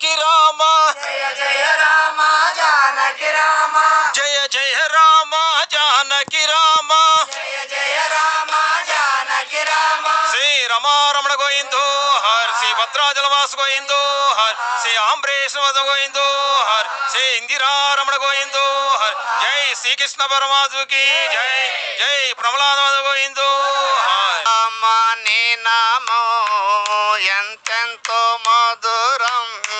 జానకి రామ. జయ జయ రామ జానకి రామ. జయ జయ రామ జానకి రామ. జయ జయ Rama Janaki Rama. Shri Ramaramana గోయిందో her Shri Bhadrachalavasa గోయిందో her Shri ఆంబరేశ్వర గోయిందో her Shri ఇందిరారమణ గోయిందో her జై శ్రీకృష్ణ పరమాత్మకి జై జై ప్రమలాద గోయిందో నామో ఎంతెంతో మధురం.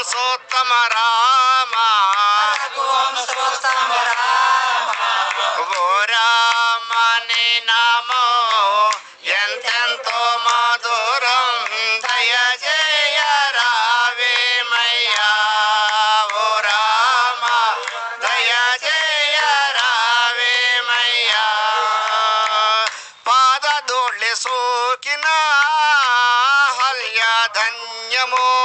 వంశోత్తమ రామ. రఘువంశోత్తమ రామ ఓ రామని నామో. ఎంతెంతో మధురం. దయ జయ రావేమయ్యా ఓ రామ దయ జయ రావేమయ్యా పాద దోళ్ళి సోకిన హల్య ధన్యమో.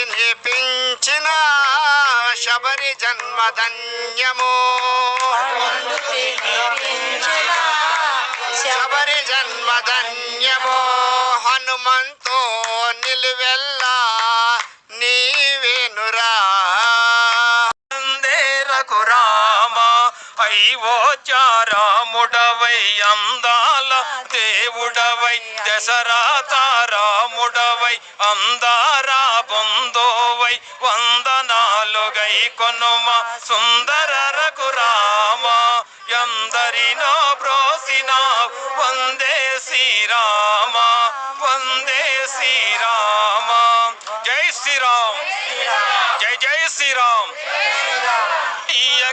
తినిపించిన శబరి జన్మ ధన్యమో శబరి జన్మ ధన్యమో హనుమంతో నిలువెల్లా నీవేనురా అయ్యో చారాముడవై అందాల దేవుడవై దశరథ రాముడవై అందారా బొందోవై వందనాలుగై కొనుమ సుందర రఘురామ ఎందరినో బ్రోసిన వందే శ్రీరామ.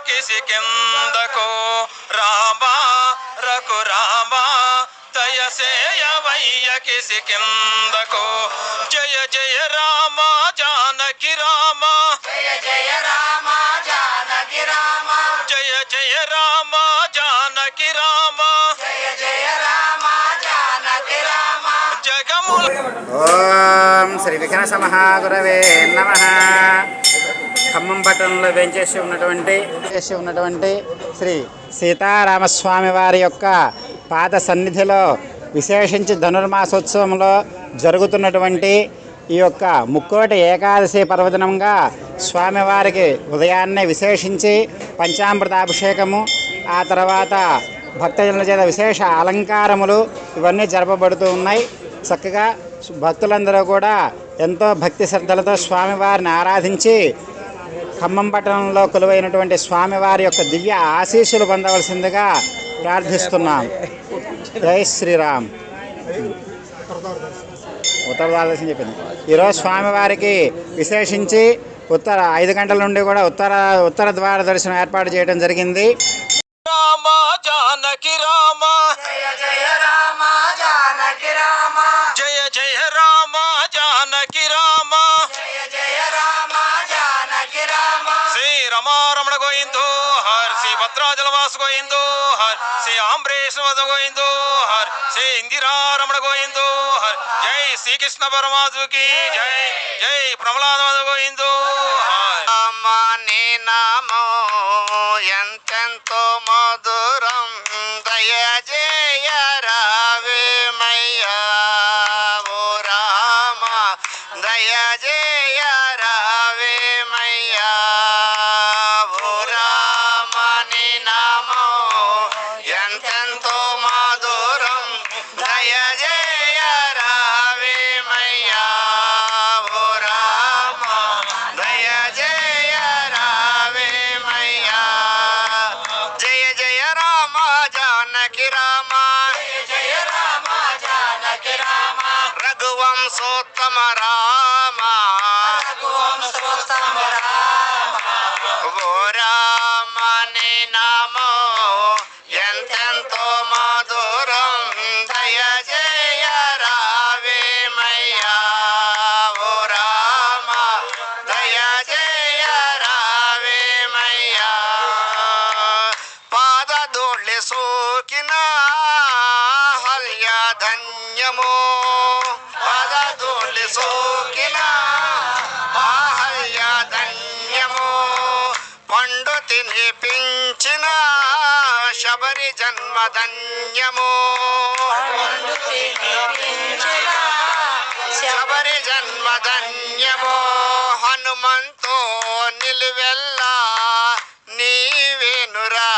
కిసి కిందకో రామా రఘు రామా దయసేయవయ్య కిసి కిందకో జయ జయ రామ జానకి రామ. జయ జయ రామ జానకి రామ. జయ జయ రామ జానకి రామ. జయ జయ రామ జానకి రామ. జగముల ఓం శ్రీ విఘ్న సమహాగురవే నమ. ఖమ్మం పట్టణంలో వేంచేసి ఉన్నటువంటి వేసి ఉన్నటువంటి శ్రీ సీతారామస్వామి వారి యొక్క పాద సన్నిధిలో విశేషించి ధనుర్మాసోత్సవంలో జరుగుతున్నటువంటి ఈ యొక్క ముక్కోటి ఏకాదశి పర్వదినంగా స్వామివారికి ఉదయాన్నే విశేషించి పంచామృతాభిషేకము ఆ తర్వాత భక్తజనుల చేత విశేష అలంకారములు ఇవన్నీ జరపబడుతూ ఉన్నాయి. చక్కగా భక్తులందరూ కూడా ఎంతో భక్తి శ్రద్ధలతో స్వామివారిని ఆరాధించి ఖమ్మం పట్టణంలో కొలువైనటువంటి స్వామివారి యొక్క దివ్య ఆశీస్సులు పొందవలసిందిగా ప్రార్థిస్తున్నాం. జై శ్రీరామ్. ఉత్తర ద్వారదర్శనం చెప్పింది. ఈరోజు స్వామివారికి విశేషించి ఉత్తర ఐదు గంటల నుండి కూడా ఉత్తర ఉత్తర ద్వార దర్శనం ఏర్పాటు చేయడం జరిగింది. రామా జానకి రామా. హర్ శ్రీ భద్రాచలవాస హర్. శ్రీ ఆంబరేశ్వర గోయిందో హర్. శ్రీ ఇందిరారమణ గోయిందో హర్. జై శ్రీకృష్ణ పరమాత్మకి జై. జై ప్రమలాద గోయిందో हमारा పండు తినిపించిన శబరి జన్మధన్యము శబరి జన్మధన్యము హనుమంతో నిలువెల్లా నీవేనురా